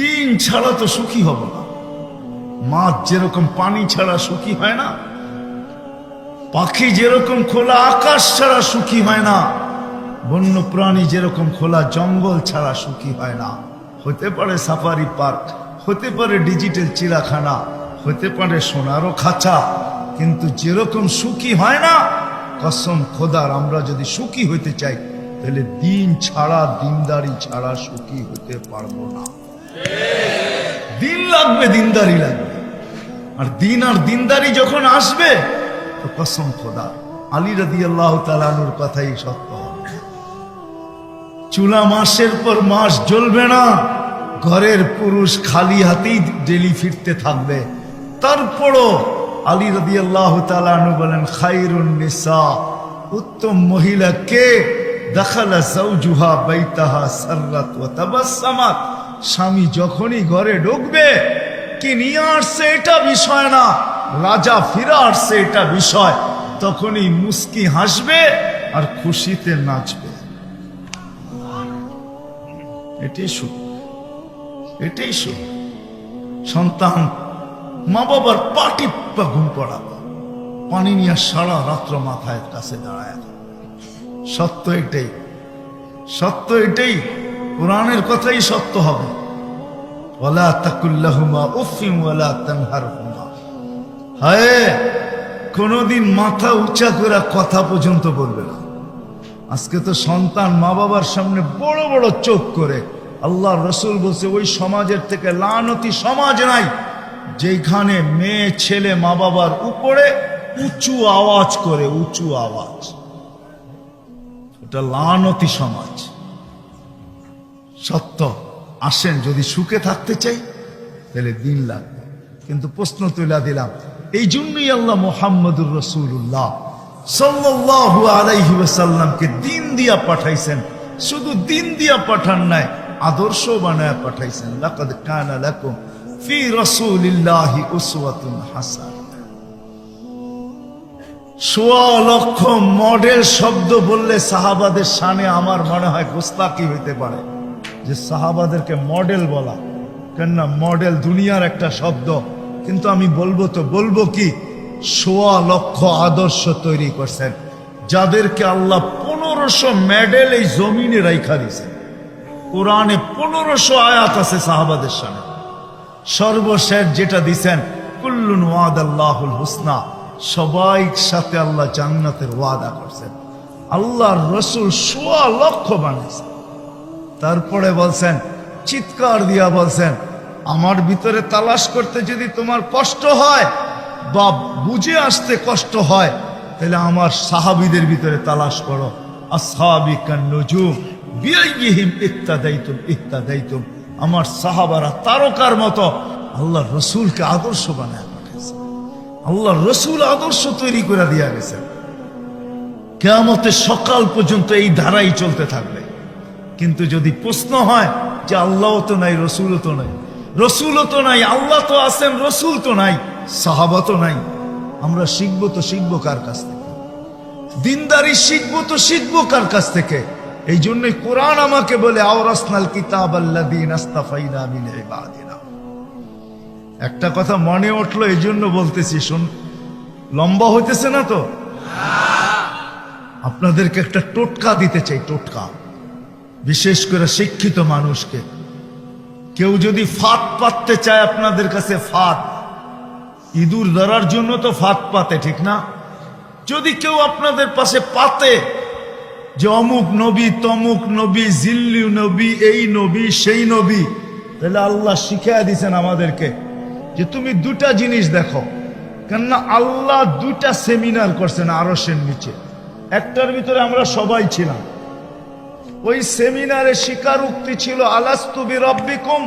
দিন ছাড়া তো সুখী হব না। মাছ যেরকম পানি ছাড়া সুখী হয় না, পাখি যেরকম খোলা আকাশ ছাড়া সুখী হয় না বন্য প্রাণী যেরকম খোলা জঙ্গল ছাড়া সুখী হয় না। হতে পারে সাফারি পার্ক, হতে পারে ডিজিটাল চিড়াখানা হতে পারে সোনারও খাঁচা, কিন্তু যেরকম সুখী হয় না, কসম খোদার, আমরা যদি সুখী হইতে চাই, তাহলে দিন ছাড়া, দিনদারি ছাড়া সুখী হতে পারব না। দিন লাগবে, দিনদারি লাগবে। আর দিন আর দিনদারি যখন আসবে, তো কসম খোদা, আলী রাদি আল্লাহ তালানুর কথাই সত্য হবে। চুলা মাসের পর মাস জ্বলবে না, ঘরের পুরুষ খালি হাতেই ডেলি ফিরতে থাকবে। তারপরও আলী রদি আল্লাহ তালানু বলেন, খাইরুন নিসা, উত্তম মহিলা কে দেখালা সৌজুহা বৈতাহা সাররাত ও তাবাসসামাত। স্বামী যখনই ঘরে ঢুকবে, কি নিয়ে আসছে এটা বিষয় না। রাজা ফিরে আসছে এটা বিষয়। তখনই মুস্কি হাসবে আর খুশিতে নাচবে। এটাই সুখ। এটাই সুখ। সন্তান মা বাবার পাটি ঘুম পড়াবো। পানি নিয়ে সারা রাত্র মাথায় কাছে দাঁড়ায়। সত্য এটাই। সত্য এটাই। কোরআনের কথাই সত্য হবে। ওয়ালা তাকুল্লাহুমা উফিম তানহারহুমা। হায়, কোনোদিন মাথা উঁচা করে কথা পর্যন্ত বলবে না। আজকে তো সন্তান মা বাবার সামনে বড় বড় চোখ করে আল্লাহ রসুল বলছে, ওই সমাজের থেকে লানতি সমাজ নাই যেখানে মেয়ে, ছেলে মা বাবার উপরে উঁচু আওয়াজ করে, উঁচু আওয়াজ। ওটা লানতি সমাজ। সত্য। আসেন, যদি সুখে থাকতে চাই, তাহলে দিন লাগবে। কিন্তু প্রশ্ন তুলে দিলাম, এই জন্যই আল্লাহ মোহাম্মদুর রসুল্লাহ সাল্লাল্লাহু আলাইহি ওয়াসাল্লামকে দিন দিয়া পাঠাইছেন। শুধু দিন দিয়া পাঠান নাই, আদর্শ বানায় পাঠাইছেন। লাকাদ কানা লাকুম ফি রাসূলিল্লাহি উসওয়াতুন হাসান। সোয়া লক্ষ মডেল শব্দ বললে সাহাবাদের সানে আমার মনে হয় গোস্তাকি হইতে পারে। যে সাহাবাদেরকে মডেল বলা। কেননা মডেল দুনিয়ার একটা শব্দ। কিন্তু আমি বলব তো, বলব কি? সোয়া লক্ষ আদর্শ তৈরি করছেন। যাদেরকে আল্লাহ পনেরোশো মেডেল এই জমিনে রাইখা দিয়েছেন। কোরআনে পনেরোশো আয়াত আছে সাহাবাদের সামনে। সর্বশেষ যেটা দিছেন, কুল্লুন ওয়াদ আল্লাহুল হুসনা সবাই সাথে আল্লাহ জান্নাতের ওয়াদা করছেন। আল্লাহর রসুল সোয়া লক্ষ বানিয়েছেন। তারপরে বলছেন, চিৎকার দিয়া বলছেন, আমার ভিতরে তালাশ করতে যদি তোমার কষ্ট হয় বা বুঝে আসতে কষ্ট হয়, তাহলে আমার সাহাবিদের ভিতরে তালাশ করো। ইত্তাদাইতুম আমার সাহাবারা তারকার মতো আল্লাহ রসুলকে আদর্শ বানায় পাঠিয়েছে আল্লাহ রসুল আদর্শ তৈরি করে দিয়া গেছেন কেয়ামতের সকাল পর্যন্ত এই ধারাই চলতে থাকবে। কিন্তু যদি প্রশ্ন হয় যে আল্লাহ তো নাই, রসুলও তো নাই। রসুলও তো নাই, আল্লাহ তো আছেন, রসুল তো নাই, সাহাবা তো নাই। আমরা শিখব তো শিখব কার কাছ থেকে? দিনদারি শিখব তো শিখব কার কাছ থেকে? এই জন্যই কোরআন আমাকে বলে, আওরাসনাল কিতাব ইবাদিনা। একটা কথা মনে উঠল এই জন্য বলতেছি, শুন, লম্বা হইতেছে না তো? আপনাদেরকে একটা টোটকা দিতে চাই, টোটকা। বিশেষ করে শিক্ষিত মানুষকে। কেউ যদি ফাঁদ পাততে চায় আপনাদের কাছে ফাঁদ, ইঁদুর ধরার জন্য তো ফাঁদ পাতে, ঠিক না? যদি কেউ আপনাদের পাশে পাতে যে অমুক নবী, তমুক নবী, জিল্লু নবী, এই নবী, সেই নবী, তাহলে আল্লাহ শিখিয়ে দিছেন আমাদেরকে যে তুমি দুটা জিনিস দেখো। কেননা আল্লাহ দুটা সেমিনার করছেন আরসের নিচে। একটার ভিতরে আমরা সবাই ছিলাম। ওই সেমিনারে স্বীকারোক্তি ছিল আলাস্তুবি রব্বিকুম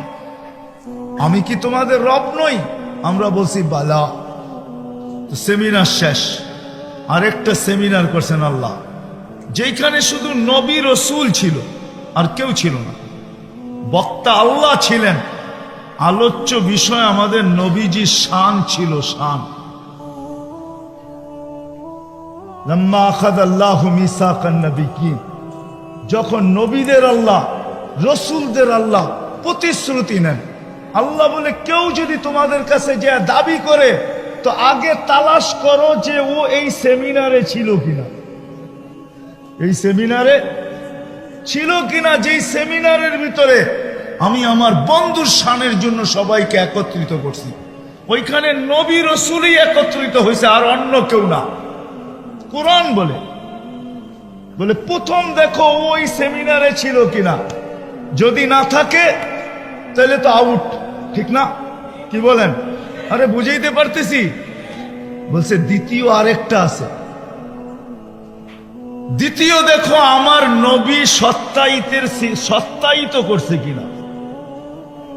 আমি কি তোমাদের রব নই? আমরা বলছি, বালা। সেমিনার শেষ। আরেকটা সেমিনার করছেন আল্লাহ যেখানে শুধু নবী রসুল ছিল, আর কেউ ছিল না। বক্তা আল্লাহ ছিলেন। আলোচ্য বিষয় আমাদের নবীজি শান ছিল শান। লম্মা আখাদ আল্লাহ মিসাকান নবীকিন যখন নবীদের আল্লাহ, রসুলদের আল্লাহ প্রতিশ্রুতি নেন, আল্লাহ বলে, কেউ যদি তোমাদের কাছে যে দাবি করে, তো আগে তালাশ করো যে ও এই সেমিনারে ছিল কিনা। এই সেমিনারে ছিল কিনা, যেই সেমিনারের ভিতরে আমি আমার বন্ধুর শানের জন্য সবাইকে একত্রিত করছি। ওইখানে নবী রসুলই একত্রিত হয়েছে, আর অন্য কেউ না। কোরআন বলে বলে, প্রথম দেখো ওই সেমিনারে ছিল কিনা। যদি না থাকে, তাহলে তো আউট ঠিক না? কি বলেন? আরে, বুঝাইতে পারতেছি। বলছে, দ্বিতীয় আরেকটা আছে। দ্বিতীয় দেখো, আমার নবী সত্তায়িতের সি- সত্তায়িত করছে কিনা?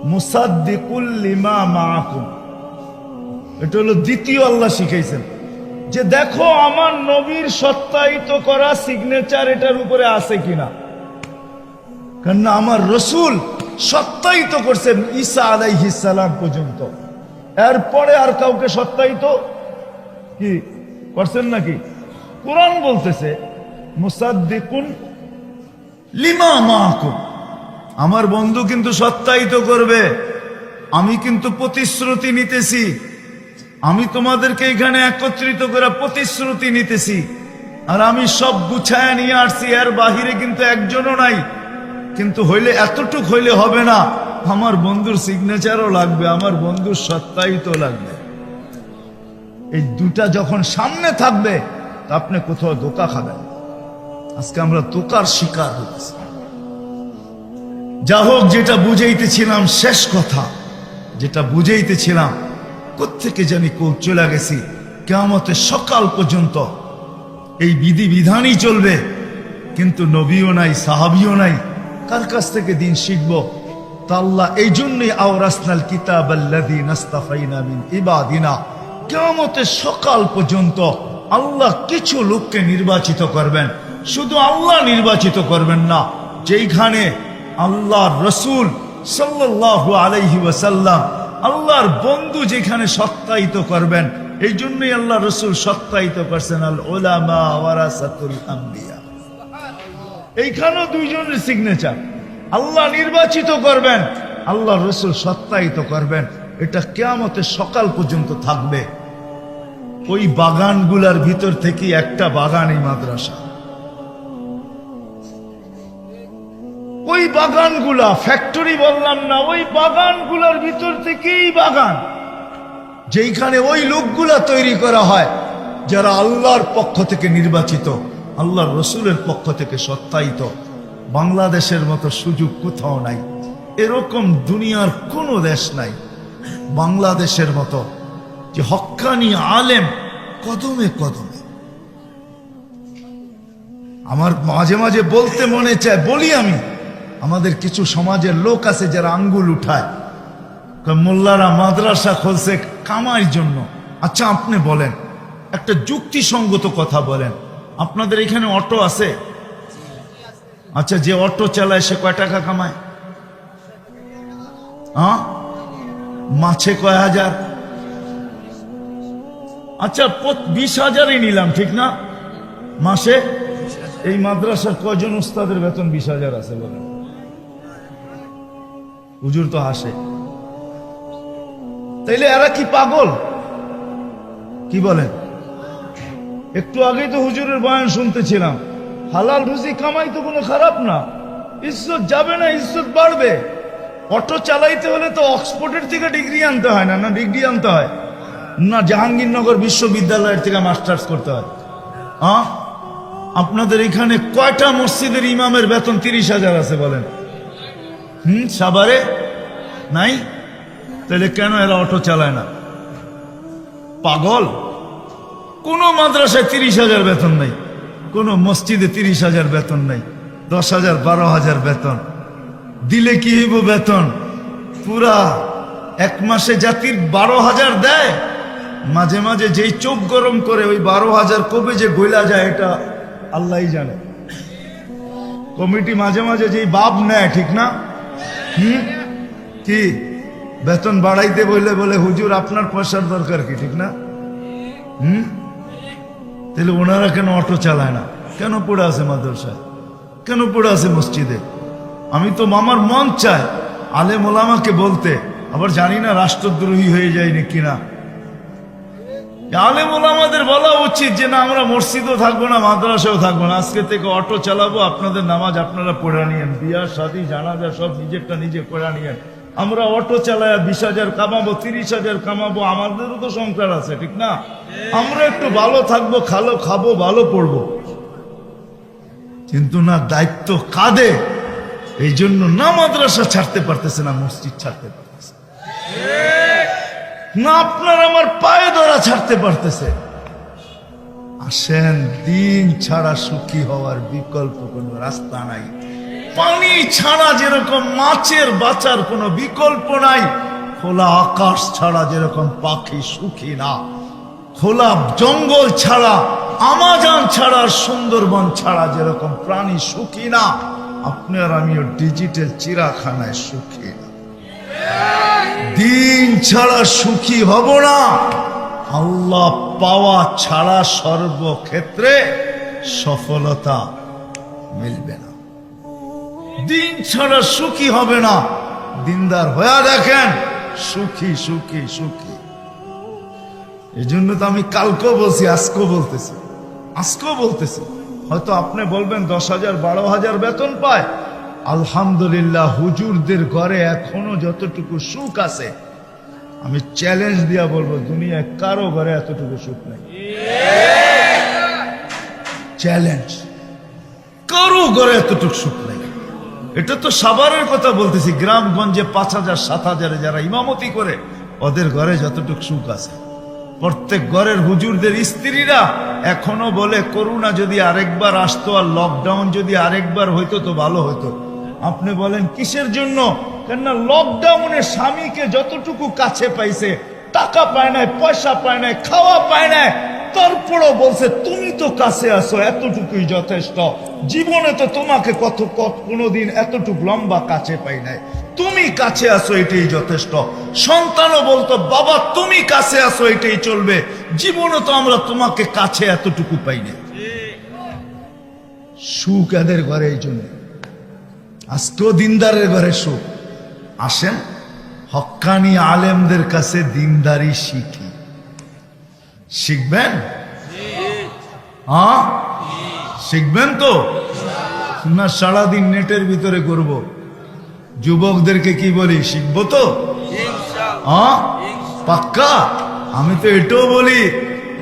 মুসাদ্দিকুল লিমা মাআকুম। এটা হলো দ্বিতীয় আল্লাহ শিখাইছেন। যে দেখো আমার নবীর সত্যায়িত করা সিগনেচার এটার উপরে আছে কিনা। কেননা আমার রসুল সত্যায়িত করছেন ঈসা আলাইহিস সালাম পর্যন্ত। এরপরে আর কাউকে সত্যায়িত কি করছেন নাকি? কোরআন বলতেছে, মুসাদ্দিকুন লিমা মাহকুম আমার বন্ধু কিন্তু সত্যায়িত করবে, আমি কিন্তু প্রতিশ্রুতি নিতেছি। আমি তোমাদেরকে এখানে একত্রিত করে প্রতিশ্রুতি নিতেছি। আর আমি সব গুছায় নিয়ে আসছি, এর বাহিরে কিন্তু একজনও নাই। কিন্তু হইলে এতটুক হইলে হবে না। আমার বন্ধুর সিগনেচারও লাগবে, আমার বন্ধুর সত্যায়িত লাগবে। এই দুটা যখন সামনে থাকবে, তা আপনি কোথাও দোকা খাবেন। আজকে আমরা ধোকার শিকার হতেছি যা হোক, যেটা বুঝাইতেছিলাম শেষ কথা। যেটা বুঝাইতেছিলাম কোত্থেকে জানি চলে গেছি? কেমতের সকাল পর্যন্ত এই বিধি বিধানই চলবে। কিন্তু নবীও নাই, সাহাবিও নাই। কার কাছ থেকে দিন শিখব? তা আল্লাহ এই জন্যই আওরাসনাল কিতাব ইবাদিনা। কেমতের সকাল পর্যন্ত আল্লাহ কিছু লোককে নির্বাচিত করবেন। শুধু আল্লাহ নির্বাচিত করবেন না, যেইখানে আল্লাহর রসুল সাল্লাল্লাহু আলাইহি ওয়াসাল্লাম আল্লাহর বন্ধু যেখানে সত্যায়িত করবেন, এই জন্যই আল্লাহ রসুল সত্যায়িত করছেন, আল ওলামা এইখানেও দুইজনের সিগনেচার আল্লাহ নির্বাচিত করবেন, আল্লাহ রসুল সত্যায়িত করবেন। এটা কেয়ামতের সকাল পর্যন্ত থাকবে। ওই বাগানগুলার ভিতর থেকে একটা বাগান এই মাদ্রাসা। বাগানগুলা ফ্যাক্টরি বললাম না, ওই বাগানগুলার ভিতর থেকেই বাগান। যেইখানে ওই লোকগুলা তৈরি করা হয়, যারা আল্লাহর পক্ষ থেকে নির্বাচিত, আল্লাহর রসুলের পক্ষ থেকে সত্যায়িত বাংলাদেশের মতো সুযোগ কোথাও নাই। এরকম দুনিয়ার কোনো দেশ নাই। বাংলাদেশের মতো যে হক্কানি আলেম কদমে কদমে। আমার মাঝে মাঝে বলতে মনে চায়, বলি আমি আমাদের কিছু সমাজের লোক আছে যারা আঙ্গুল উঠায়। মোল্লারা মাদ্রাসা খুলছে কামাই জন্য। আচ্ছা আপনি বলেন, একটা যুক্তিসঙ্গত কথা বলেন। আপনাদের এখানে অটো আছে? আচ্ছা যে অটো চালায় সে কয় টাকা কামায়? হ্যাঁ? মাছে কয় হাজার? আচ্ছা বিশ হাজারই নিলাম, ঠিক না? মাসে? এই মাদ্রাসার কয়জন উস্তাদের বেতন বিশ হাজার আছে বলেন? হুজুর তো হাসে। তাইলে এরা কি পাগল? কি বলেন? একটু আগেই তো হুজুরের বয়ান শুনতেছিলাম। হালাল রুজি কামাই তো কোনো খারাপ না। ইজ্জত যাবে না, ইজ্জত বাড়বে। অটো চালাইতে হলে তো অক্সফোর্ডের থেকে ডিগ্রি আনতে হয় না না ডিগ্রি আনতে হয়? না জাহাঙ্গীরনগর বিশ্ববিদ্যালয়ের থেকে মাস্টার্স করতে হয়। আপনাদের এখানে কয়টা মসজিদের ইমামের বেতন তিরিশ হাজার আছে বলেন? হুম, সাবারে? নাই? তাহলে কেন এরা অটো চালায় না? পাগল? কোন মাদ্রাসায় তিরিশ হাজার বেতন নাই। কোন মসজিদে তিরিশ হাজার বেতন নাই। দশ হাজার, বারো হাজার বেতন। দিলে কি হইব বেতন? পুরা এক মাসে জাতির বারো হাজার দেয়। মাঝে মাঝে যেই চোখ গরম করে ওই বারো হাজার কবে যে গইলা যায় এটা আল্লাহই জানে। কমিটি মাঝে মাঝে যেই বাপ নেয়, ঠিক না? হুম? কি? বেতন বাড়াইতে বললে বলে হুজুর আপনার পয়সার দরকার কি, ঠিক না? হুম? তাহলে ওনারা কেন অটো চালায় না? কেন পড়ে আছে মাদ্রাসায়? কেন পড়ে আছে মসজিদে? আমি তো মামার মন চায় আলে মোলামাকে বলতে। আবার জানি না রাষ্ট্রদ্রোহী হয়ে যায়নি কিনা আলেম আমাদের বলা উচিত যে, না, আমরা মসজিদও থাকব না মাদ্রাসাও থাকব না। আজকে থেকে অটো চালাবো, আপনাদের নামাজ আপনারা পড়ে নিয়েন। বিয়া, শাদী, জানাজা সব নিজেরটা নিজে পড়ে নিয়েন। আমরা অটো চালায় বিশ হাজার কামাবো, তিরিশ হাজার কামাবো, আমাদেরও তো সংসার আছে, ঠিক না? আমরা একটু ভালো থাকব, খালো খাব, ভালো পড়ব। কিন্তু না, দায়িত্ব কাঁদে এই জন্য না মাদ্রাসা ছাড়তে পারতেছে না, মসজিদ ছাড়তে পারতেছে না, আপনার আমার পায়ে ধরা ছাড়তে পারতেছে। আসেন, দিন ছাড়া সুখী হওয়ার বিকল্প কোনো রাস্তা নাই। পানি ছাড়া যেরকম মাছের বাঁচার কোনো বিকল্প নাই, খোলা আকাশ ছাড়া যেরকম পাখি সুখী না, খোলা জঙ্গল ছাড়া, আমাজন ছাড়া সুন্দরবন ছাড়া যেরকম প্রাণী সুখী না আপনার আমিও ডিজিটাল চিরাখানায় সুখী না। দিন ছাড়া সুখী হব না। আল্লাহ পাওয়া ছাড়া সর্বক্ষেত্রে সফলতা মিলবে না। দিন ছাড়া সুখী হবে না। দিনদার হয়ে দেখেন, সুখী সুখী সুখী। এই জন্য তো আমি কালকেও বলছি, আজকেও বলতেছি। আজকেও বলতেছি। হয়তো আপনি বলবেন দশ হাজার, বারো হাজার বেতন পায়। আলহামদুলিল্লাহ, হুজুরদের ঘরে এখনও যতটুকু সুখ আছে, আমি চ্যালেঞ্জ দিয়া বলব, দুনিয়ায় কারও ঘরে এতটুকু সুখ নাই। চ্যালেঞ্জ কারও ঘরে এতটুকু সুখ নাই। এটা তো সাভারের কথা বলতেছি, গ্রামগঞ্জে পাঁচ হাজার, সাত হাজারে যারা ইমামতি করে, ওদের ঘরে যতটুকু সুখ আছে। প্রত্যেক ঘরের হুজুরদের স্ত্রীরা এখনও বলে, করুণা যদি আরেকবার আসতো আর লকডাউন যদি আরেকবার হইতো, তো ভালো হতো আপনি বলেন কিসের জন্য? কেননা লকডাউনে স্বামীকে যতটুকু কাছে পাইছে টাকা পায় নাই পয়সা পায় নাই খাওয়া পায় নাই তারপরও বলছে তুমি তো কাছে আসো এতটুকুই যথেষ্ট। জীবনে তো তোমাকে কত কত কোনোদিন এতটুকু লম্বা কাছে পাই নাই। তুমি কাছে আসো এটাই যথেষ্ট। সন্তানও বলতো বাবা তুমি কাছে আসো এটাই চলবে। জীবনে তো আমরা তোমাকে কাছে এতটুকু পাই নাই। সুখ এদের ঘরে এই জন্য। আজকেও দিনদারের ঘরে সুখ আসেন হক্কানি আলেমদের কাছে দিনদারি শিখি। শিখবেন? হ্যাঁ শিখবেন তো? না, সারাদিন নেটের ভিতরে করব। যুবকদেরকে কি বলি, শিখব তো? পাক্কা? আমি তো এটাও বলি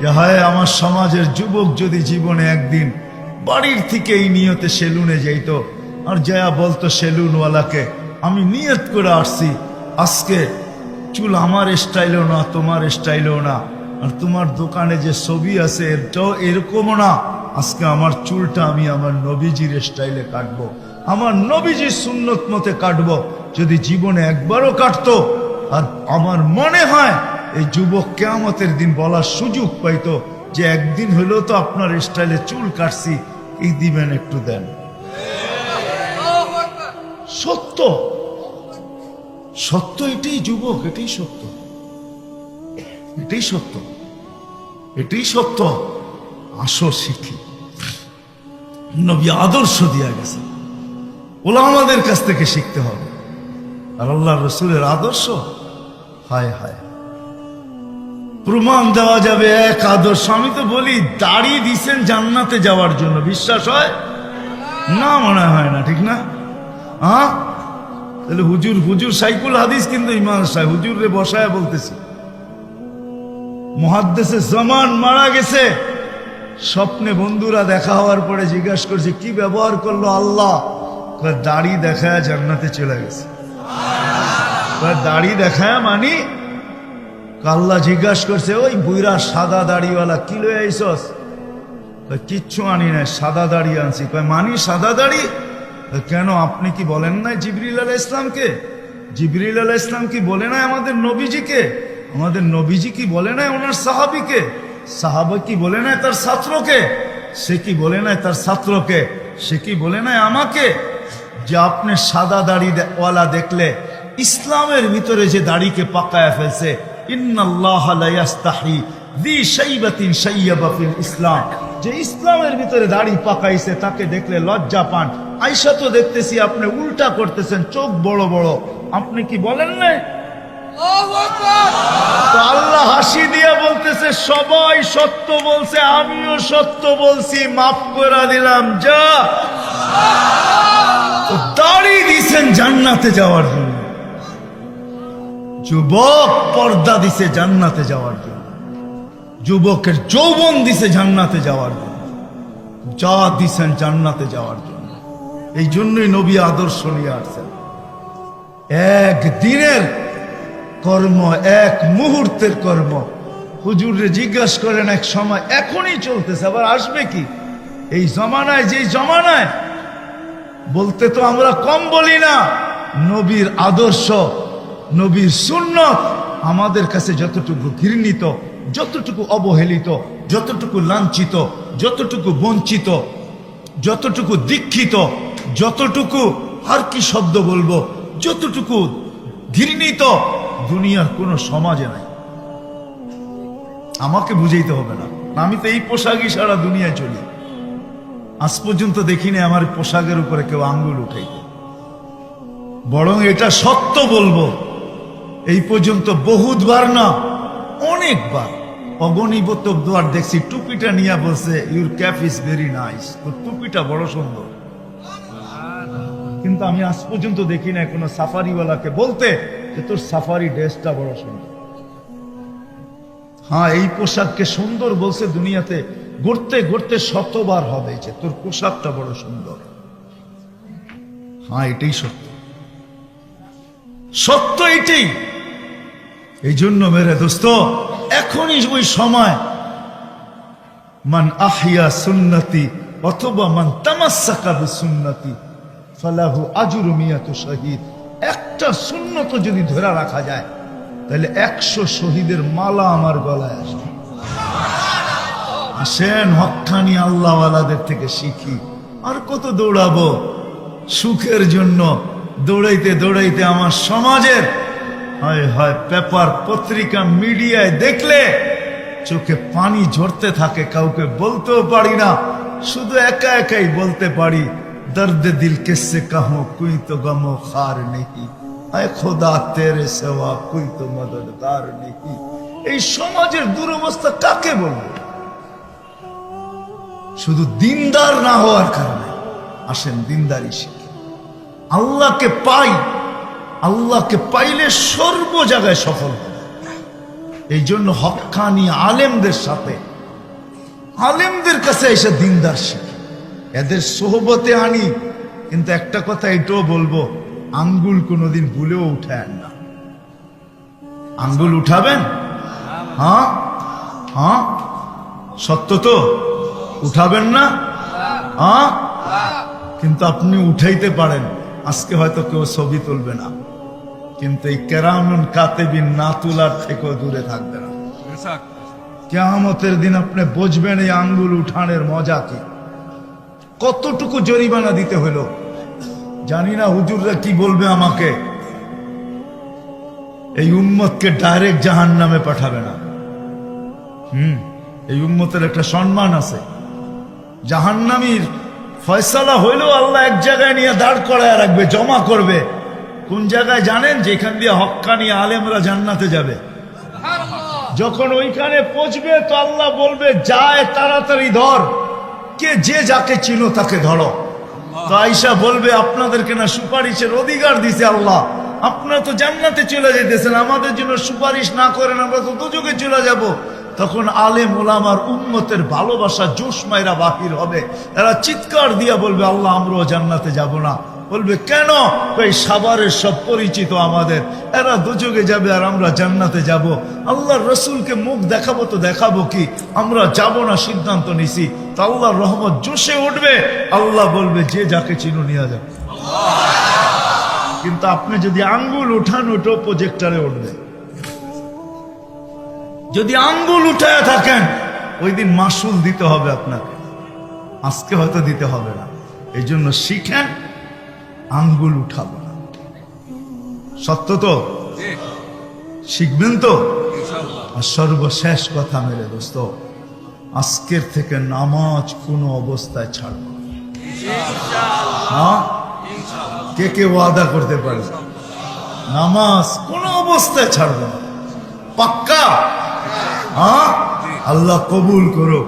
যে, হয়, আমার সমাজের যুবক যদি জীবনে একদিন বাড়ির থেকে এই নিয়তে সেলুনে যাইতো আর জয়া বলতো সেলুনওয়ালাকে, আমি নিয়ত করে আসছি, আজকে চুল আমার স্টাইলও না, তোমার স্টাইলও না, আর তোমার দোকানে যে ছবি আছে, এটাও এরকমও না, আজকে আমার চুলটা আমি আমার নবীজির স্টাইলে কাটবো, আমার নবীজির সুন্নত মতে কাটবো, যদি জীবনে একবারও কাটতো, আর আমার মনে হয় এই যুবক কেয়ামতের দিন বলার সুযোগ পাইতো যে একদিন হলেও তো আপনার স্টাইলে চুল কাটছি এই দিবেন একটু দেন। সত্য। সত্য এটাই যুবক, এটাই সত্য। এটাই সত্য। এটাই সত্য। আসো শিখি নবী আদর্শ দিয়া গেছে। ওলা আমাদের কাছ থেকে শিখতে হবে। আর আল্লাহ রসুলের আদর্শ? হায় হায়। প্রমাণ দেওয়া যাবে এক আদর্শ। আমি তো বলি, দাড়ি দিছেন জান্নাতে যাওয়ার জন্য। বিশ্বাস হয়? না মনে হয় না, ঠিক না? হ্যাঁ? তাহলে হুজুর হুজুর সাইকুল হাদিস কিন্তু ইমান সাহেব হুজুর রে বসায় বলতেছি। মহাদ্দেশে জমান মারা গেছে। স্বপ্নে বন্ধুরা দেখা হওয়ার পরে জিজ্ঞাসা করছে, কি ব্যবহার করল আল্লাহ? দাড়ি দেখায় জান্নাতে চলে গেছে। দাড়ি দেখায় মানি? আল্লাহ জিজ্ঞাসা করছে, ওই বুইরা সাদা দাড়িওয়ালা কি লয়ে আইসস কিচ্ছু আনি নাই, সাদা দাড়ি আনছি। মানি সাদা দাড়ি? কেন আপনি কি বলেন নাই জিবরিল আলাহ ইসলামকে জিবরিল আলাহ ইসলাম কি বলে নাই আমাদের নবীজিকে? আমাদের নবীজি কি বলে নাই ওনার সাহাবিকে? সাহাবা কি বলে নাই তার ছাত্রকে? সে কি বলে নাই তার ছাত্রকে? সে কি বলে নাই আমাকে? যে আপনি সাদা দাড়ি ওয়ালা দেখলে ইসলামের ভিতরে যে দাড়িকে পাকায় ফেলছে ইসলাম। যে ইসলামের ভিতরে দাড়ি পাকাইছে, তাকে দেখলে লজ্জা পান। আইসা তো দেখতেছি আপনি উল্টা করতেছেন চোখ বড় বড়। আপনি কি বলেন না আল্লাহ হাসি দিয়া বলতেছে সবাই সত্য বলছে আমিও সত্য বলছি মাফ করে দিলাম যা। দাড়ি দিছেন জান্নাতে যাওয়ার জন্য। যুবক পর্দা দিছে জান্নাতে যাওয়ার জন্য। যুবকের যৌবন দিছে জান্নাতে যাওয়ার জন্য। যা দিছেন জান্নাতে যাওয়ার জন্য। এই জন্যই নবী আদর্শ নিয়ে আসছেন। এক দিনের কর্ম, এক মুহূর্তের কর্ম। হুজুরে জিজ্ঞাসা করেন, এক সময় এখনই চলতেছে, আবার আসবে কি? এই জমানায়, যেই জমানায়। বলতে তো আমরা কম বলি না, নবীর আদর্শ, নবীর শূন্য আমাদের কাছে যতটুকু ঘৃণিত, যতটুকু অবহেলিত, যতটুকু লাঞ্ছিত, যতটুকু বঞ্চিত, যতটুকু দীক্ষিত যতটুকু আর কি শব্দ বলব, যতটুকু ঘৃণিত, দুনিয়ার কোনো সমাজে নাই। আমাকে বুঝাইতে হবে না। আমি তো এই পোশাকই সারা দুনিয়ায় চলি। আজ পর্যন্ত দেখিনি আমার পোশাকের উপরে কেউ আঙ্গুল উঠাইতে। বরং এটা সত্য বলব, এই পর্যন্ত বহুতবার না, অনেকবার। অগণিবতবার দেখছি, টুপিটা নিয়ে বলছে your cap is very nice তোর টুপিটা বড় সুন্দর। কিন্তু আমি আজ পর্যন্ত দেখি না কোনো সাফারিওয়ালাকে বলতে যে তোর সাফারি ড্রেসটা বড় সুন্দর। হ্যাঁ এই পোশাককে সুন্দর বলছে দুনিয়াতে, গড়তে গড়তে শতবার হবে যে তোর পোশাকটা বড় সুন্দর। হ্যাঁ এটাই সত্য। সত্য এটাই। এই জন্য মেরে দোস্ত, এখনই ওই সময় মান আহিয়া সুন্নতি অথবা মান তামাসাকা সুন্নতি ফালাহু আজুর মিয়াতু শহীদ। একটা সুন্নত যদি ধরে রাখা যায়, তাহলে একশো শহীদের মালা আমার গলায় আসবে। আসেন হকানি আল্লাহওয়ালাদের থেকে শিখি। আর কত দৌড়াবো? সুখের জন্য দৌড়াইতে দৌড়াইতে আমার সমাজের, হয় হয়, পেপার, পত্রিকা, মিডিয়ায় দেখলে চোখে পানি ঝরতে থাকে, কাউকে বলতেও পারি না, শুধু একা একাই বলতে পারি। দর্দ দিল কিসে কাহো কুই তো গমো খার নেই আয় খোদা তেরে সেবা কুই তো মদদগার নেই এই সমাজের দুরবস্থা কাকে বলব শুধু দিনদার না হওয়ার কারণে আসেন দিনদারি শিখে আল্লাহকে পাই, আল্লাহকে পাইলে সর্ব জায়গায় সফল হবে। এই জন্য হকানি আলেমদের সাথে, আলেমদের কাছে এসে দিনদার শিখি। এদের সোহবতে আনি। কিন্তু একটা কথা এটাও বলব আঙ্গুল কোনোদিন ভুলেও উঠায় না। আঙ্গুল উঠাবেন? হ্যাঁ? হ্যাঁ? সত্য তো? উঠাবেন না? হ্যাঁ? কিন্তু আপনি উঠাইতে পারেন। আজকে হয়তো কেউ ছবি তুলবে না। কিন্তু এই কেরামন কাতেবিন না তোলার থেকেও দূরে থাকবে না। কেয়ামতের দিন আপনি বুঝবেন এই আঙ্গুল উঠানের মজা কি। কতটুকু জরিমানা দিতে হলো? জানি না হুজুররা কি বলবে আমাকে। এই উম্মতকে ডাইরেক্ট জাহান নামে পাঠাবে না। হুম এই উম্মতের একটা সম্মান আছে। জাহান্নামীর ফয়সালা হইলেও আল্লাহ এক জায়গায় নিয়ে দাঁড় করায় রাখবে জমা করবে। কোন জায়গায় জানেন যেখান দিয়ে হক্কানি আলেমরা জান্নাতে যাবে? যখন ওইখানে পৌঁছবে তো আল্লাহ বলবে যায় তাড়াতাড়ি ধর। কে যে যাকে চিনো তাকে ধরো। তো আইসা বলবে আপনাদেরকে না সুপারিশের অধিকার দিছে আল্লাহ। আপনারা তো জান্নাতে চলে যেতেছেন আমাদের জন্য সুপারিশ না করেন আমরা তো দুযোগে চলে যাব। তখন আলেম ওলামার উম্মতের ভালোবাসা জোশ মাইরা বাহির হবে। এরা চিৎকার দিয়া বলবে আল্লাহ আমরাও জান্নাতে যাব না। বলবে, কেন? এই সাবারের সব পরিচিত আমাদের। এরা দুযোগে যাবে আর আমরা জান্নাতে যাব। আল্লাহর রসুলকে মুখ দেখাবো তো দেখাবো কি? আমরা যাব না, সিদ্ধান্ত নিছি। তো আল্লাহর রহমত জোশে উঠবে। আল্লাহ বলবে, যে যাকে চিনো নিয়ে যাবে কিন্তু আপনি যদি আঙ্গুল উঠান ওটো প্রজেক্টারে উঠবে। যদি আঙ্গুল উঠায় থাকেন, ওই দিন মাসুল দিতে হবে আপনাকে। আজকে হয়তো দিতে হবে না। এই জন্য শিখেন আঙ্গুল উঠাবো না। সত্য তো? শিখবেন তো? আর সর্বশেষ কথা মেরে দোস্ত আজকের থেকে নামাজ কোনো অবস্থায় ছাড়ব না। হ্যাঁ? কে কে ওয়াদা করতে পারে? নামাজ কোনো অবস্থায় ছাড়ব না। পাক্কা? হ্যাঁ? আল্লাহ কবুল করুক।